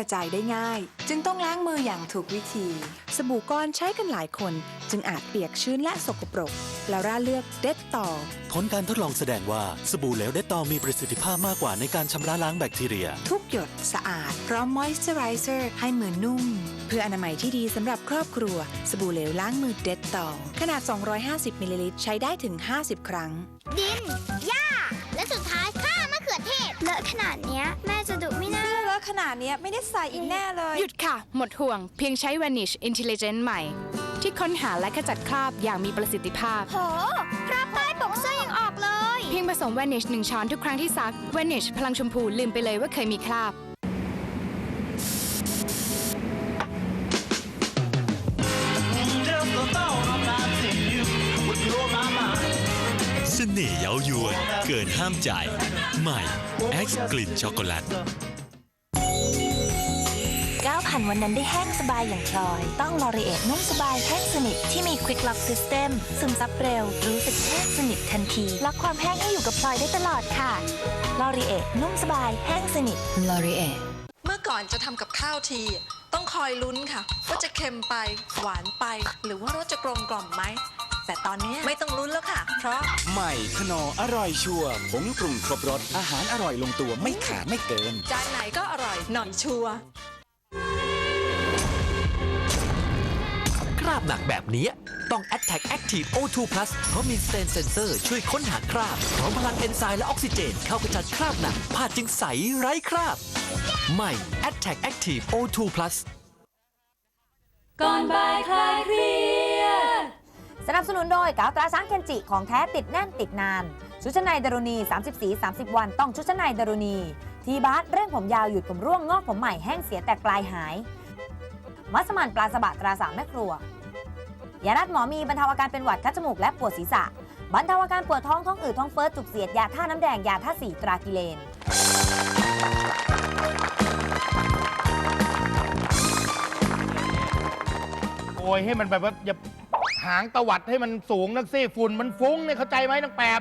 เชื้อโรคแพร่กระจายได้ง่าย จึงต้องล้างมืออย่างถูกวิธี สบู่ก้อนใช้กันหลายคน จึงอาจเปียกชื้นและสกปรก แล้วร่าเลือกเด็ดต่อ ผลการทดลองแสดงว่าสบู่เหลวเดตตอลมีประสิทธิภาพมากกว่าในการชำระล้างแบคทีเรีย ทุกหยดสะอาดพร้อมมอยส์เจอไรเซอร์ให้มือนุ่ม เพื่ออนามัยที่ดีสำหรับครอบครัว สบู่เหลวล้างมือเด็ดต่อ ขนาด 250มิลลิลิตรใช้ได้ถึง 50 ครั้ง ดินหญ้าและสุดท้ายข้ามะเขือเทศเลอะขนาดเนี้ยแม่จะดุไม่น่าเสื้ อเลอะขนาดเนี้ยไม่ได้ใส่อีกแน่เลย หยุดค่ะ หมดห่วง เพียงใช้ Vanish Intelligent ใหม่ ที่ค้นหาและขจัดคราบอย่างมีประสิทธิภาพ โหคราบใต้ปกเสื้อยังออกเลย เพียงผสม Vanish 1ช้อนทุกครั้งที่ซัก Vanish พลังชมพูลืมไปเลยว่าเคยมีคราบเสน่ห์เย้ายวน เกินห้ามใจ ใหม่ X กลิ่นช็อกโกแลตก้า วผ่านวันนั้นได้แห้งสบายอย่างพลอย ต้องลอรีเอทนุ่มสบายแห้งสนิทที่มี Quick Lock System ซึมซับเร็ว รู้สึกแห้งสนิททันทีล็อกความแห้งให้อยู่กับพลอยได้ตลอดค่ะลอรีเอทนุ่มสบายแห้งสนิทลอรีเอทเมื่อก่อนจะทำกับข้าวที ต้องคอยลุ้นค่ะว่าจะเค็มไปหวานไป หรือว่ารสจะกลมกล่อมไหมแต่ตอนนี้ไม่ต้องลุ้นแล้วค่ะ เพราะใหม่ขนออร่อยชัวร์ผงปรุงครบรสอาหารอร่อยลงตัวไม่ขาดไม่เกิน จานไหนก็อร่อยหน่อยชัวร์ ราบหนักแบบนี้ ต้อง Attack Active O2 Plus เพราะมี Stain Sensor ช่วยค้นหาคราบพร้อมพลังเอนไซม์และออกซิเจน เข้ากระจัดคราบหนักผ้าจึงใสไร้คราบ ใหม่ Attack Active O2 Plus ก่อนบ่ายคลายเครียดสนับสนุนโดยกาวตราช้างเคนจิของแท้ติดแน่นติดนาน ชุดชั้นในดารุณี 30 สี 30 วัน ต้องชุดชั้นในดารุณี ทีบาสเร่งผมยาวหยุดผมร่วงงอกผมใหม่แห้งเสียแตกปลายหาย มัสมั่นปลาสบะตราสามแม่ครัว ยานัดหมอมีบรรเทาอาการเป็นหวัดคัดจมูกและปวดศีรษะ บรรเทาอาการปวดท้องท้องอืดท้องเฟ้อจุกเสียดยาท่าน้ำแดงยาท่าสีตรากิเลนโอยให้มันแบบว่าอย่าหางตวัดให้มันสูงนักสิฝุ่นมันฟุ้งเนี่ยเข้าใจไหมน้องแปบ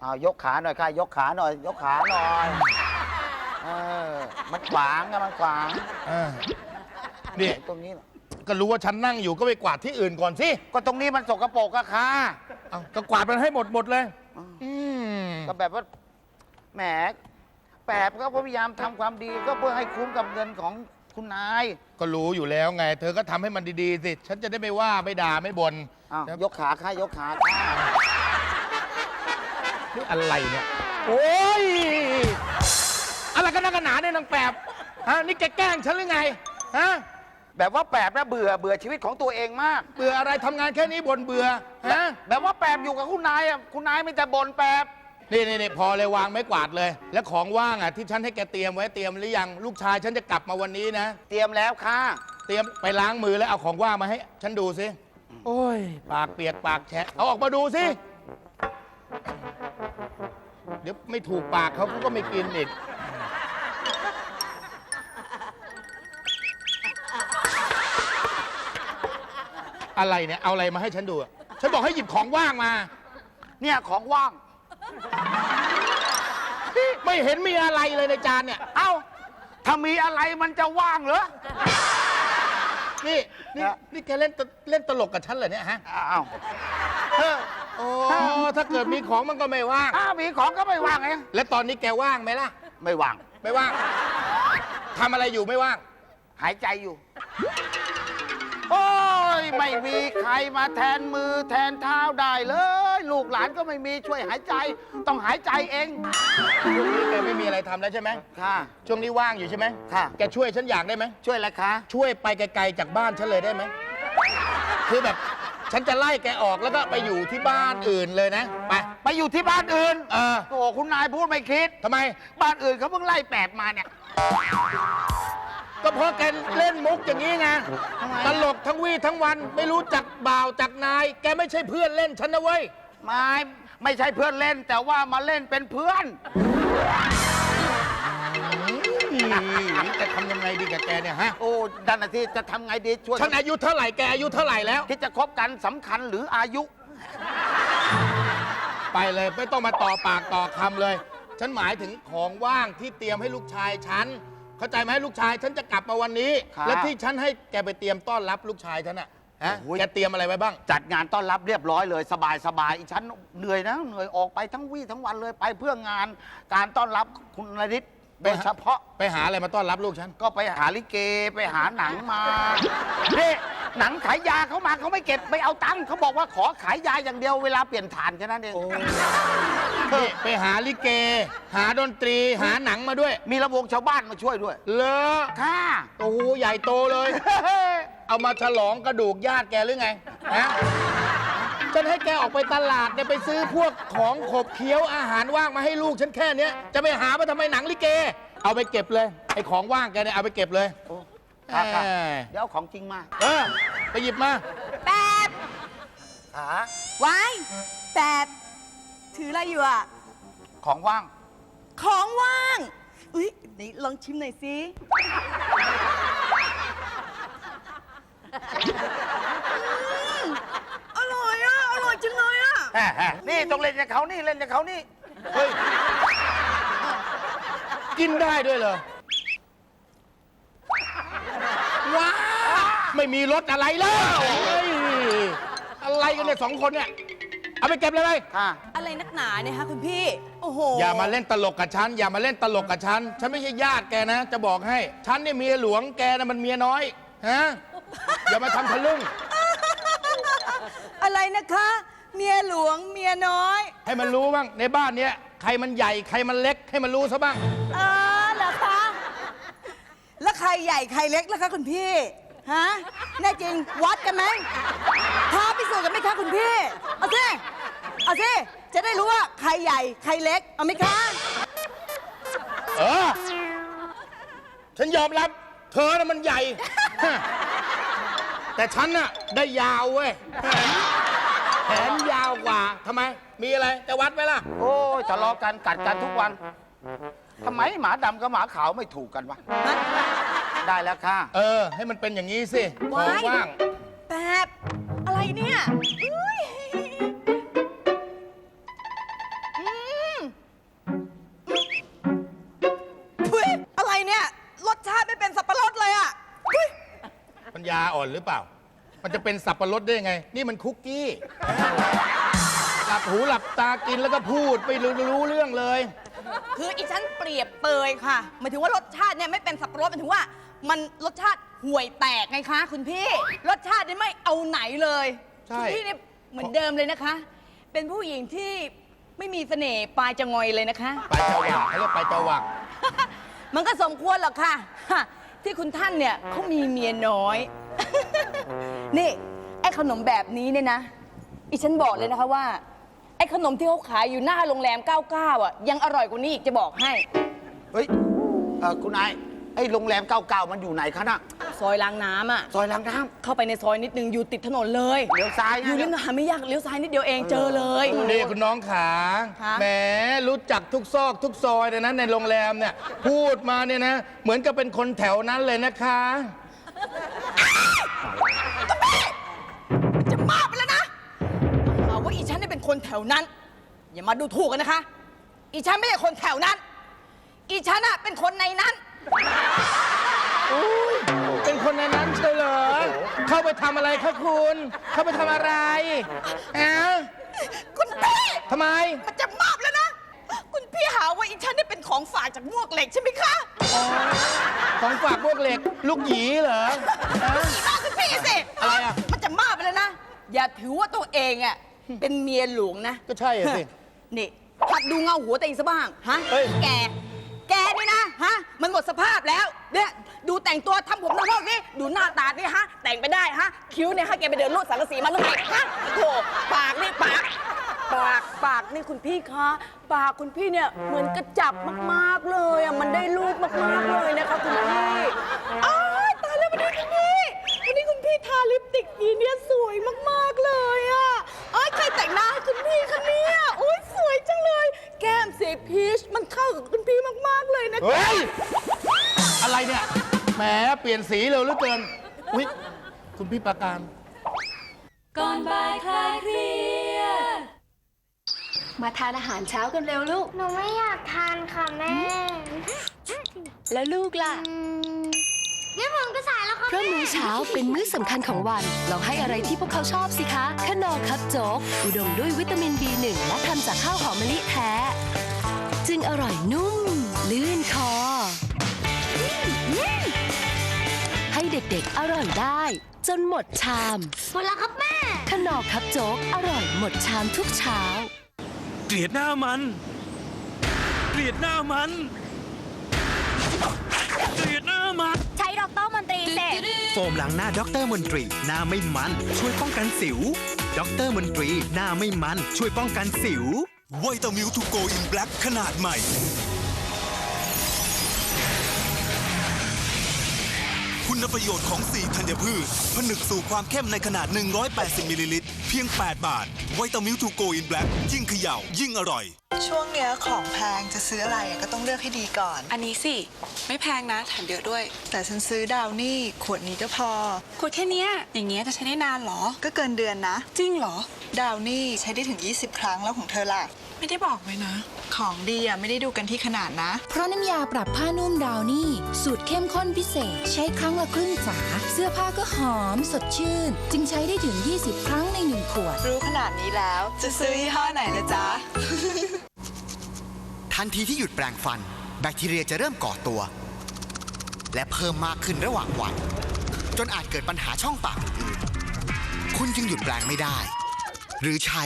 เอายกขาหน่อยค่ะ ยกขาหน่อย ยกขาหน่อยเออมันขวางอะมันขวางเออนี่ตรงนี้น่ะ ก็รู้ว่าฉันนั่งอยู่ก็ไปกวาดที่อื่นก่อนสิก็ตรงนี้มันสกปรกอะค่ะ เอาก็กวาดมันให้หมดหมดเลย อืมก็แบบว่าแหมแปบก็พยายามทำความดีก็เพื่อให้คุ้มกับเงินของคุณนายก็รู้อยู่แล้วไง เธอก็ทำให้มันดีๆสิ ฉันจะได้ไม่ว่าไม่ด่าไม่บ่นอ้าวนะยกขาค่ะยกขาค่ะนี่อะไรเนี่ย โอ้ย อะไรกันนักกันหนาเนี่ยนางแปบฮะนี่แกแกล้งฉันหรือไง ฮะ แบบว่าแปบนะเบื่อเบื่อชีวิตของตัวเองมาก เบื่ออะไรทำงานแค่นี้บ่นเบื่อฮะแบบว่าแปบอยู่กับคุณนายอะคุณนายไม่แต่บ่นแปบนี่นี่นี่พอเลยวางไม้กวาดเลย แล้วของว่างอะที่ฉันให้แกเตรียมไว้เตรียมหรือยังลูกชายฉันจะกลับมาวันนี้นะ เตรียมแล้วค่ะเตรียมไปล้างมือแล้วเอาของว่างมาให้ ฉันดูสิโอ้ย ปากเปียกปากแฉะเอาออกมาดูสิเดี๋ยวไม่ถูกปากเขาเขาก็ไม่กินอีก อะไรเนี่ยเอาอะไรมาให้ฉันดูอะฉันบอกให้หยิบของว่างมา เนี่ยของว่าง ไม่เห็นมีอะไรเลยในจานเนี่ย เอ้า ถ้ามีอะไรมันจะว่างเหรอ นี่นี่ฮะ นี่แกเล่นตเล่นตลกกับฉันเหรอเนี่ยฮะอ้าวเออโอ้ถ้าเกิดมีของมันก็ไม่ว่าง ถ้ามีของก็ไม่ว่างเองแล้วตอนนี้แกว่างไหมล่ะ ไม่ว่าง ไม่ว่างทำอะไรอยู่ไม่ว่าง หายใจอยู่ โอ้ยไม่มีใครมาแทนมือแทนเท้าได้เลย ลูกหลานก็ไม่มีช่วยหายใจ ต้องหายใจเองช่วงนี้แกไม่มีอะไรทำแล้วใช่ไหมค่ะ ช่วงนี้ว่างอยู่ใช่ไหมค่ะ แกช่วยฉันอยากได้ไหม ช่วยอะไรคะ ช่วยไปไกลๆจากบ้านฉันเลยได้ไหม คือแบบฉันจะไล่แกออกแล้วก็ไปอยู่ที่บ้านอื่นเลยนะ ไป ไปอยู่ที่บ้านอื่นเออโอ้คุณนายพูดไม่คิด ทำไม บ้านอื่นเขาเพิ่งไล่แปดมาเนี่ย ก็เพราะแกเล่นมุกอย่างนี้ไงทำไมตลกทั้งวี่ทั้งวันไม่รู้จักบ่าวจักนาย แกไม่ใช่เพื่อนเล่นฉันนะเว้ย ไม่ไม่ใช่เพื่อนเล่น แต่ว่ามาเล่นเป็นเพื่อนนี่จะทำยังไงดีกับแกเนี่ยฮะ โอ้ดันนะที่จะทำไงดีช่วยฉันอายุเท่าไหร่แกอายุเท่าไหร่แล้ว ที่จะคบกันสำคัญหรืออายุ ไปเลยไม่ต้องมาต่อปากต่อคำเลย ฉันหมายถึงของว่างที่เตรียมให้ลูกชายฉัน เข้าใจไหมลูกชายฉันจะกลับมาวันนี้ ครับ และที่ฉันให้แกไปเตรียมต้อนรับลูกชายฉันอะฮะโอ้ยแกเตรียมอะไรไว้บ้าง จัดงานต้อนรับเรียบร้อยเลยสบายสบายอีฉันเหนื่อยนะเหนื่อยออกไปทั้งวี่ทั้งวันเลยไปเพื่องานการต้อนรับคุณนริศโดยเฉพาะไปหาอะไรมาต้อนรับลูกฉัน ก็ไปหาลิเกไปหาหนังมาเนี่หนังขายยาเขามาเขาไม่เก็บไม่เอาตังค์เขาบอกว่าขอขายยาอย่างเดียวเวลาเปลี่ยนฐานแค่นั้นเอง นี่ไปหาลิเก หาดนตรีหาหนังมาด้วย มีระวงชาวบ้านมาช่วยด้วย เลอค่ะ โอ้โหใหญ่โตเลย เอามาฉลองกระดูกญาติแกหรือไงฮะฉันให้แกออกไปตลาดเนี่ยไปซื้อพวกของขบเคี้ยวอาหารว่างมาให้ลูกฉันแค่เนี้ยจะไปหามาทำไมหนังลิเก เอาไปเก็บเลยไอ้ของว่างแกเนี่ยเอาไปเก็บเลยครับครับแหมเดี๋ยวเอาของจริงมาเออไปหยิบมา แปดหาไว้แปด ถืออะไรอยู่อะ ของว่าง ของว่าง อุ้ยนี่ลองชิมหน่อยสิ อร่อยอะ อร่อยจังเลยอะ นี่ต้องเล่นกับเขานี่เล่นกับเขานี่ เฮ้ย กินได้ด้วยเหรอ ว้าวไม่มีรสอะไรแล้วเฮ้ยอะไรกันเนี่ยสองคนเนี่ย เอาไปเก็บเลยไปอะไรนักหนาเนี่ยฮะคุณพี่ โอ้โหอย่ามาเล่นตลกกับฉัน อย่ามาเล่นตลกกับฉัน ฉันไม่ใช่ญาติแกนะ จะบอกให้ ฉันเนี่ยเมียหลวงแกนะมันเมียน้อย ฮะ อย่ามาทำทะลึ่ง อะไรนะคะ เมียหลวงเมียน้อย ให้มันรู้บ้าง ในบ้านเนี้ยใครมันใหญ่ใครมันเล็กให้มันรู้ซะบ้าง เออเหรอคะ แล้วใครใหญ่ใครเล็กล่ะคะคุณพี่ ฮะ แน่จริงวัดกันไหมท้าพิ สูจน์กันไหมคะคุณพี่ เอาสิ เอาสิ จะได้รู้ว่าใครใหญ่ใครเล็ก เอาไหมคะ เออ ฉันยอมรับ เธอน่ะมันใหญ่ แต่ฉันน่ะได้ยาวเว้ย แขนยาวกว่าทำไม มีอะไรจะวัดไหมล่ะ โอ้ยทะเลาะกันกัดกันทุกวันทำไมหมาดำกับหมาขาวไม่ถูกกันวะ ได้แล้วค่ะ เออ ให้มันเป็นอย่างนี้สิของว่างแปบอะไร เนี่ยอุ๊ยอืมอุ๊ยอะไรเนี่ย รสชาติไม่เป็นสับปะรดเลยอะอุ๊ยปัญญาอ่อนหรือเปล่า มันจะเป็นสับปะรดได้ยังไง นี่มันคุกกี้ หลับหูหลับตากินแล้วก็พูดไปรู้รู้เรื่องเลย คืออีฉันเปรียบเปยค่ะหมายถึงว่ารสชาติเนี่ยไม่เป็นสับปะรดหมายถึงว่า มันรสชาติห่วยแตกไงคะ คุณพี่ รสชาตินี่ไม่เอาไหนเลย ใช่ คุณพี่เนี่ยเหมือนเดิมเลยนะคะ เป็นผู้หญิงที่ไม่มีเสน่ห์ปลายจะงอยเลยนะคะไปจวักเขาเรียกไปจวักมันก็สมควรหรอกค่ะฮะที่คุณท่านเนี่ยเขามีเมียน้อย นี่ไอ้ขนมแบบนี้เนี่ยนะอีฉันบอกเลยนะคะว่า ไอ้ขนมที่เขาขายอยู่หน้าโรงแรม 99 อะ ยังอร่อยกว่านี้อีกจะบอกให้ เฮ้ยเอ่อคุณนายไอ้โรงแรมเก่าๆมันอยู่ไหนคะน่ะซอยล้างน้ำอะ ซอยล้างน้เข้าไปในซอยนิดนึงอยู่ติดถนนเลยำเลี้ยวซ้ายอยู่ริมหาดไม่ยากเลี้ยวซ้ายนิดเดียวเองเจอเลย นี่คุณน้องขาค่ะ แหมรู้จักทุกซอกทุกซอยเลยนะในโรงแรมเนี่ย พูดมาเนี่ยนะ เหมือนกับเป็นคนแถวนั้นเลยนะคะ จะมากไปแล้วนะมาหาว่าอีฉันเนี่ยเป็นคนแถวนั้น อย่ามาดูถูกกันนะคะ อีฉันไม่ใช่คนแถวนั้น อีฉันอะเป็นคนในนั้น อุ้ยเป็นคนในนั้นใช่เหรอเข้าไปทำอะไรคะคุณ เข้าไปทำอะไรอะคุณพี่ทำไม มันจะมากแล้วนะ คุณพี่หาว่าอีฉันเนี่ยเป็นของฝากจากมวกเหล็กใช่ไหมคะของฝากพวกเหล็ก ลูกหยีเหรอฮะ อีบ้าคุณพี่สิอะไรอะ มันจะมากไปแล้วนะ อย่าถือว่าตัวเองอะเป็นเมียหลวงนะ ก็ใช่อะสิ นี่หัดดูเงาหัวตัวเองซะบ้าง ฮะเฮ้ย แก แกนี่นะฮะ มันหมดสภาพแล้ว เนี่ยดูแต่งตัวทำผมทำพวกนี้ดูหน้าตานี่ฮะ แต่งไปได้ฮะ คิ้วเนี่ยฮะแกไปเดินลดสังกะสีมาหรือไงฮะโถปากนี่ปาก ปากปากนี่คุณพี่คะ ปากคุณพี่เนี่ยเหมือนกระจับมากๆเลยอะ มันได้รูปมากๆเลยนะคะคุณพี่อ้าตายแล้วมาดูคุณพี่วันนี้คุณพี่ทาลิปสติกสีเนี่ยสวยมากๆเลยอะอ้ยใครแต่งหน้าให้คุณพี่คะเนี่ยโอ้ยสวยจังเลย สีพีชมันเข้ากับคุณพี่มาก ๆ เลยนะเฮ้ย อะไรเนี่ย แหม เปลี่ยนสีเร็วเหลือเกิน อุ๊ย คุณพี่ประการ ก่อนบ่ายคลายเครียด มาทานอาหารเช้ากันเร็วลูก หนูไม่อยากทานค่ะแม่แล้วลูกล่ะ งั้นผมก็สายแล้วครับเพราะมื้อเช้าเป็นมื้อสำคัญของวันเราให้อะไรที่พวกเขาชอบสิคะขนอคับโจ๊ก อุดมด้วยวิตามิน B1 และทำจากข้าวหอมมะลิแท้ จึงอร่อยนุ่ม ลื่นคอ ให้เด็กๆอร่อยได้ จนหมดชามหมดแล้วครับแม่ ขนอคับโจ๊กอร่อยหมดชามทุกเช้า เกลียดหน้ามัน เกลียดหน้ามัน เกลียดหน้ามัน ใช้ดอกเตอร์มนตรีเสร็จโฟมล้างหน้าด็อกเตอร์มนตรี หน้าไม่มัน ช่วยป้องกันสิวด็อกเตอร์มนตรี หน้าไม่มัน ช่วยป้องกันสิว ไวตามิลทูโกอินแบล็กขนาดใหม่ คุณประโยชน์ของ4ธัญพืช ผนึกสู่ความเข้มในขนาด 180มิลลิลิตรเพียง 8 บาท ไวตามิลทูโกอินแบล็กยิ่งเขย่า ยิ่งอร่อย ช่วงเนี้ยของแพงจะซื้ออะไรอะก็ต้องเลือกให้ดีก่อน อันนี้สิ ไม่แพงนะแถมเยอะด้วย แต่ฉันซื้อดาวนี่ขวดนี้ก็พอ ขวดแค่เนี้ยอย่างเงี้ยจะใช้ได้นานเหรอ ก็เกินเดือนนะ จริงเหรอ ดาวนี่ใช้ได้ถึง 20 ครั้งแล้วของเธอล่ะ ไม่ได้บอกไว้นะ ของดีอะไม่ได้ดูกันที่ขนาดนะ เพราะน้ำยาปรับผ้านุ่มดาวนี่ สูตรเข้มข้นพิเศษ ใช้ครั้งละครึ่งฝา เสื้อผ้าก็หอมสดชื่น จึงใช้ได้ถึง 20 ครั้งในหนึ่งขวด รู้ขนาดนี้แล้ว จะซื้อยี่ห้อไหนนะจ๊ะ ทันทีที่หยุดแปรงฟัน แบคทีเรียจะเริ่มก่อตัว และเพิ่มมากขึ้นระหว่างวัน จนอาจเกิดปัญหาช่องปากอื่นๆคุณจึงหยุดแปรงไม่ได้ หรือใช้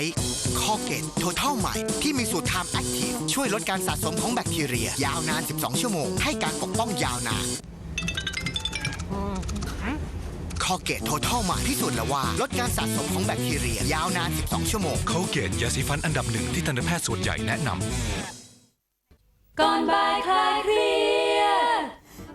คอเกตโทเทลใหม่ ที่มีสูตรไทม์แอคทีฟช่วยลดการสะสมของแบคทีเรีย ยาวนาน 12 ชั่วโมง ให้การปกป้องยาวนานคอเกตโทเทลใหม่พิสูจน์แล้วว่า ลดการสะสมของแบคทีเรีย ยาวนาน 12 ชั่วโมงเขาเกตยาสีฟันอันดับหนึ่งที่ทันตแพทย์ส่วนใหญ่แนะนำก่อนบ่ายคลายเครียด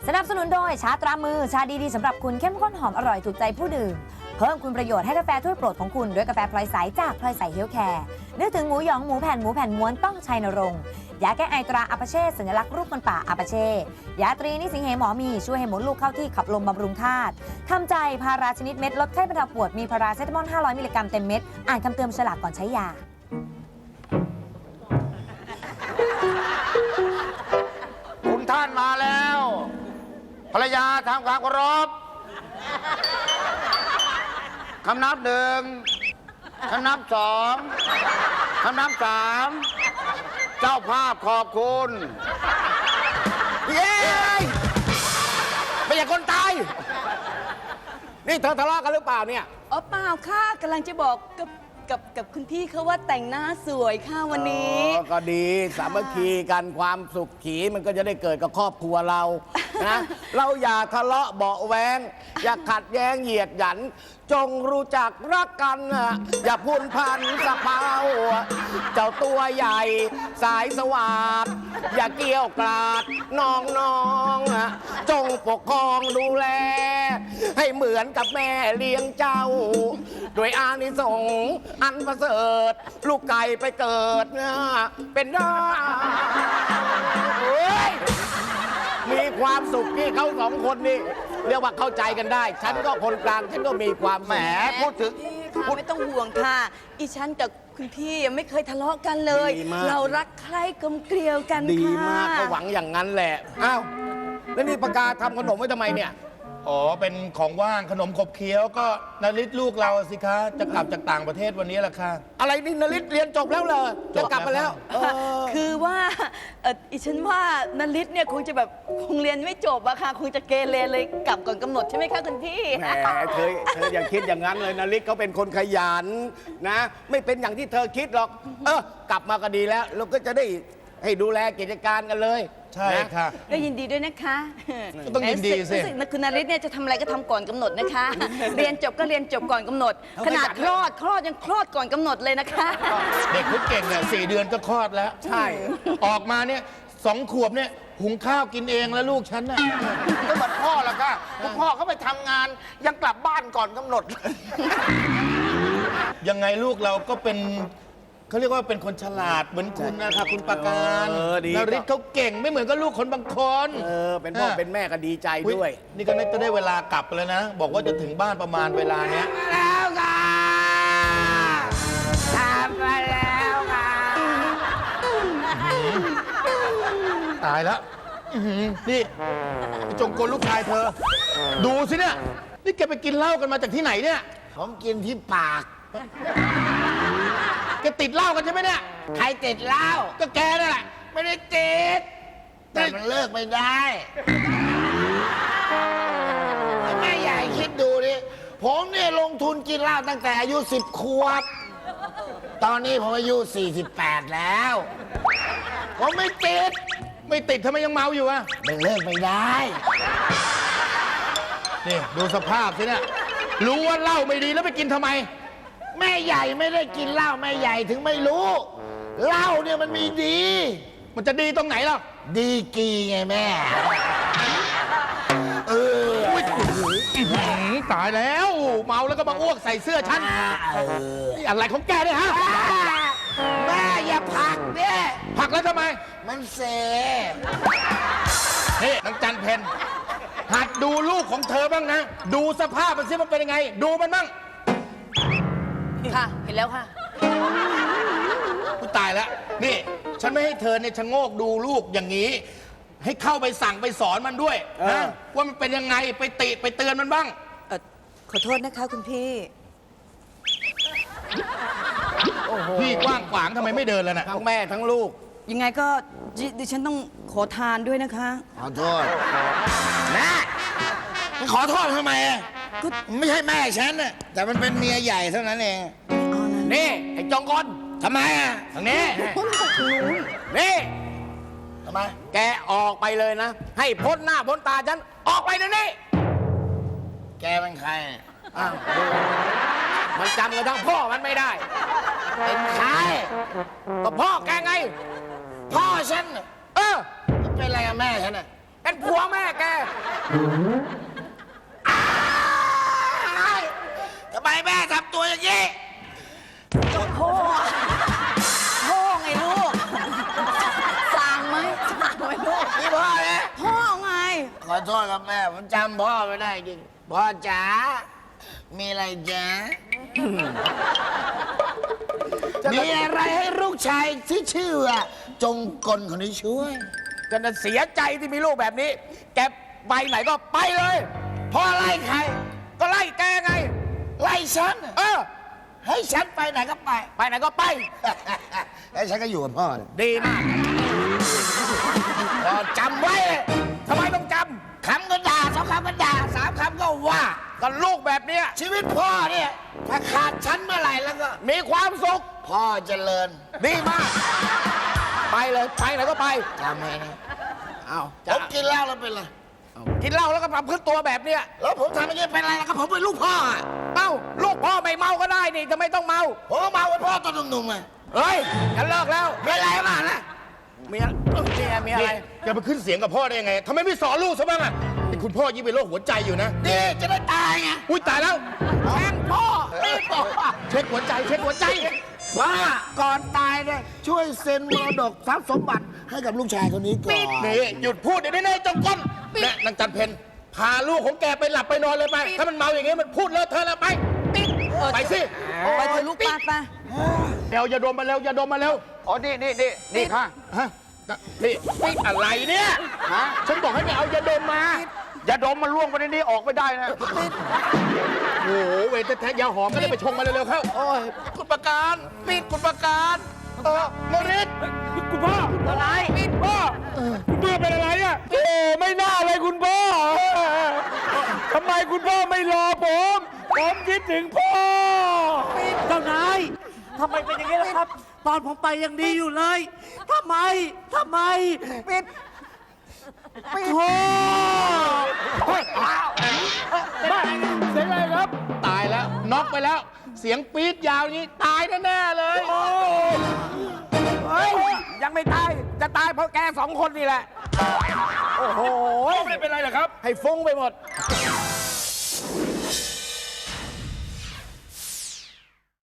สนับสนุนโดยชาตรามือชาดีๆสำหรับคุณเข้มข้นหอมอร่อยถูกใจผู้ดื่ม เพิ่มคุณประโยชน์ให้กาแฟถ้วยโปรดของคุณด้วยกาแฟพลอยใสจากพลอยใสเฮลแคร์นึกถึงหมูหยองหมูแผ่นหมูแผ่นม้วนต้องชัยนรงค์ยาแก้ไอตราอาปาเช่สัญลักษณ์รูปคนป่าอาปาเช่ยาตรีนิสิงเหหมอมีช่วยให้หมดลูกเข้าที่ขับลมบำรุงธาตุทำใจพาราชนิดเม็ดลดไข้บรรเทาปวดมีพาราเซตามอล 500 มิลลิกรัมเต็มเม็ดอ่านคำเตือนฉลากก่อนใช้ยาคุณท่านมาแล้ว ภรรยาทำความเคารพ คำนับหนึ่งคำนับสองคำนับสามเจ้าภาพขอบคุณ เย้ไม่อยากคนตาย นี่เธอทะเลาะกันหรือเปล่าเนี่ย อ๋อเปล่าค่ะกำลังจะบอกกับ กับกับคุณพี่เขาว่าแต่งหน้าสวยค่ะวันนี้ อ๋อก็ดีสามัคคีกันความสุขขีมันก็จะได้เกิดกับครอบครัวเรานะ เราอย่าทะเลาะเบาะแวง อย่าขัดแย้งเหยียดหยัน จงรู้จักรักกันนะอย่าพูนพันสะเพา เจ้าตัวใหญ่ สายสวาดอย่าเกี่ยวกราดน้องน้องๆนะจงปกครองดูแล ให้เหมือนกับแม่เลี้ยงเจ้า โดยอานิสงส์อันประเสริฐ ลูกไก่ไปเกิดนะเป็นได้เฮ้ย มีความสุขที่เขาสองคนนี่เรียกว่าเข้าใจกันได้ ฉันก็คนกลางฉันก็มีความแหมพูดถึงค่ะไม่ต้องห่วงค่ะ อีฉันกับคุณพี่ยังไม่เคยทะเลาะกันเลย ดีมาก เรารักใคร่กลมเกลียวกันดีค่ะมากก็หวังอย่างนั้นแหละ อ้าว แล้วนี่ปากกาทำขนมไว้ทำไมเนี่ย อ๋อ เป็นของว่างขนมขบเคี้ยวก็นาริตลูกเราสิคะ จะกลับจากต่างประเทศวันนี้แหละค่ะ อะไรนี่นาริตเรียนจบแล้วเหรอจะกลับมาแล้วคือว่าเอออีฉันว่านลิศเนี่ยคงจะแบบคงเรียนไม่จบอะค่ะคงจะเกเรเลยกลับก่อนกำหนดใช่ไหมคะคุณพี่ แหมเธอเธออย่าคิดอย่างนั้นเลยนาริตเขาเป็นคนขยันนะ ไม่เป็นอย่างที่เธอคิดหรอก เออกลับมาก็ดีแล้ว เราก็จะได้ให้ดูแลกิจการกันเลย ใช่ค่ะก็ยินดีด้วยนะคะก็ต้องยินดีสิ รู้สึกนะคุณนริศเนี่ยจะทำอะไรก็ทำก่อนกำหนดนะคะ เรียนจบก็เรียนจบก่อนกำหนดเอาขนาดขยันคลอดคลอดยังคลอดก่อนกำหนดเลยนะคะ เด็กเขาเก่งเนี่ยสี่เดือนก็คลอดแล้ว ใช่ ออกมาเนี่ยสองขวบเนี่ยหุงข้าวกินเองแล้วลูกฉันน่ะก็เหมือนพ่อละค่ะคุณพ่อเขาไปทำงาน ยังกลับบ้านก่อนกำหนด ยังไงลูกเราก็เป็น เขาเรียกว่าเป็นคนฉลาดเหมือนคุณนะคะคุณประการเออดีนาริศเขาเก่งไม่เหมือนกับลูกคนบางคนเออ เป็นพ่อ เป็นแม่ก็ดีใจด้วย นี่ก็น่าจะได้เวลากลับแล้วนะ บอกว่าจะถึงบ้านประมาณเวลาเนี้ยแล้วค่ะทำมาแล้วค่ะ ตายแล้วอื้อหือนี่ไอ้จงกลลูกชายเธอ ดูสิเนี่ย นี่แกไปกินเหล้ากันมาจากที่ไหนเนี่ย ผมกินที่ปาก แกติดเหล้ากันใช่ไหมเนี่ยใครติดเหล้าก็แกนั่นแหละไม่ได้ติดแต่มันเลิกไม่ได้แม่ใหญ่คิดดูดิผมเนี่ยลงทุนกินเหล้าตั้งแต่อายุ10ขวบ ตอนนี้ผมอายุ 48 แล้ว ผมไม่ติด ไม่ติดทำไมยังเมาอยู่อะมันเลิกไม่ได้นี่ดูสภาพสิเนี่ยรู้ว่าเหล้าไม่ดีแล้วไปกินทำไม แม่ใหญ่ไม่ได้กินเหล้าแม่ใหญ่ถึงไม่รู้ เหล้าเนี่ยมันมีดี มันจะดีตรงไหนล่ะดีกีไงแม่ เอออุ๊ยอื้อหือตายแล้ว เมาแล้วก็มาอ้วกใส่เสื้อฉันนี่อะไรของแกเนี่ยฮะ แม่อย่าผลักเนี่ยผลักแล้วทำไม มันเสนี่นางจันเพนหัดดูลูกของเธอบ้างนะ ดูสภาพมันสิมันเป็นยังไง ดูมันบ้าง ค่ะ เห็นแล้วค่ะ กูตายแล้วนี่ ฉันไม่ให้เธอเนี่ยชะโงกดูลูกอย่างนี้ ให้เข้าไปสั่งไปสอนมันด้วยเออ นะว่ามันเป็นยังไงไปติไปเตือนมันบ้างขอโทษนะคะคุณพี่ พี่กว้างขวางทำไมไม่เดินแล้วน่ะ ทั้งแม่ทั้งลูก ยังไงก็ดิดิฉันต้องขอทานด้วยนะคะ ขอโทษนะไปขอโทษทำไมอะ ไม่ใช่แม่ฉันน่ะแต่มันเป็นเมียใหญ่เท่านั้นเองนี่ ไอ้จองกลทำไมอะทางนี้นี่ ทำไม แกออกไปเลยนะ ให้พ้นหน้าพ้นตาฉัน ออกไปเดี๋ยวนี้ แกเป็นใครอ้าวดูมันจำกระทั่งพ่อมันไม่ได้ เป็นใครก็พ่อแกไง พ่อฉันน่ะเออ เป็นอะไรกับแม่ฉันน่ะเป็นผัวแม่แก โทษครับแม่ ผมจำพ่อไม่ได้จริง พ่อจ๋า มีอะไรจ๊ะ มีอะไรให้ลูกชายที่ชื่อว่าจงกลคนนี้ช่วยจะเสียใจที่มีลูกแบบนี้ แกไปไหนก็ไปเลยพ่อไล่ใคร ก็ไล่แกไง ไล่ฉันเออ ให้ฉันไปไหนก็ไป ไปไหนก็ไป แล้วฉันก็อยู่กับพ่อเนี่ยดีมาก พ่อจำไว้เลย ก็ว่าำกับลูกแบบเนี้ยชีวิตพ่อเนี่ยถ้าขาดฉันเมื่อไหร่แล้วก็ มีความสุข พ่อเจริญดีมาก ไปเลยไปไหนก็ไปจำไว้นะเอาผมกินเหล้าแล้วเป็นไรกินเหล้าแล้วก็ประพฤติตัวแบบเนี้ยแล้วผมทำอย่างนี้เป็นไรแล้วก็ผมเป็นลูกพ่ออะเอ้าลูกพ่อไม่เมาก็ได้นี่จะไม่ต้องเมาผมก็เมาเป็นพ่อตอนหนุ่มๆไงเฮ้ยฉันเลิกแล้วเป็นไรมานะ มีอะไรมีอะไรมีอะไรจะไปขึ้นเสียงกับพ่อได้ยังไงทำไมไม่สอนลูกซะบ้างอะเป็นคุณพ่อยิ่งเป็นโรคหัวใจอยู่นะ นี่จะได้ตายไงอุ้ยตายแล้วแทงพ่อนี่พ่อเช็คหัวใจเช็คหัวใจ ว่าก่อนตายเนี่ยช่วยเซ็นมรดกทรัพย์สมบัติให้กับลูกชายคนนี้ก่อน นี่หยุดพูดเดี๋ยวนี้นายจงก้นแน่นางจันเพนพาลูกของแกไปหลับไปนอนเลยไป ถ้ามันเมาอย่างงี้มันพูดเลอะเทอะแล้วไปไปสิ ไปเถอะลูกป้าไป เดี๋ยวอย่าดมมาเร็วอย่าดมมาเร็วอ๋อ นี่นี่นี่นี่ค่ะ ฮะนี่นี่อะไรเนี่ยฮะ ฉันบอกให้ไปเอายาดมมาอย่าดมมันล่วงไปในนี้ออกไม่ได้นะ โอ้โหเวทแท้ๆยาหอมก็ได้ไปชงมาเร็วๆเข้าโอ้ยคุณประการปิดคุณประการเออโมริสคุณพ่ออะไรปิดพ่อคุณพ่อเป็นอะไรอะโอ้ไม่น่าเลยคุณพ่อทำไมคุณพ่อไม่รอผม ผมคิดถึงพ่อเจ้านาย ทำไมเป็นอย่างนี้ล่ะครับ ตอนผมไปยังดีอยู่เลยทำไมทำไมปิดปิดโอ้เฮ้ยอ้าวบ้าเสียงอะไรครับ ตายแล้วน็อกไปแล้ว เสียงปี๊ดยาวอย่างนี้ตายแน่ๆเลยเฮ้ยยังไม่ตาย จะตายเพราะแกสองคนนี่แหละ โอ้โห ไม่เป็นไรหรอกครับ ให้ฟุ้งไปหมด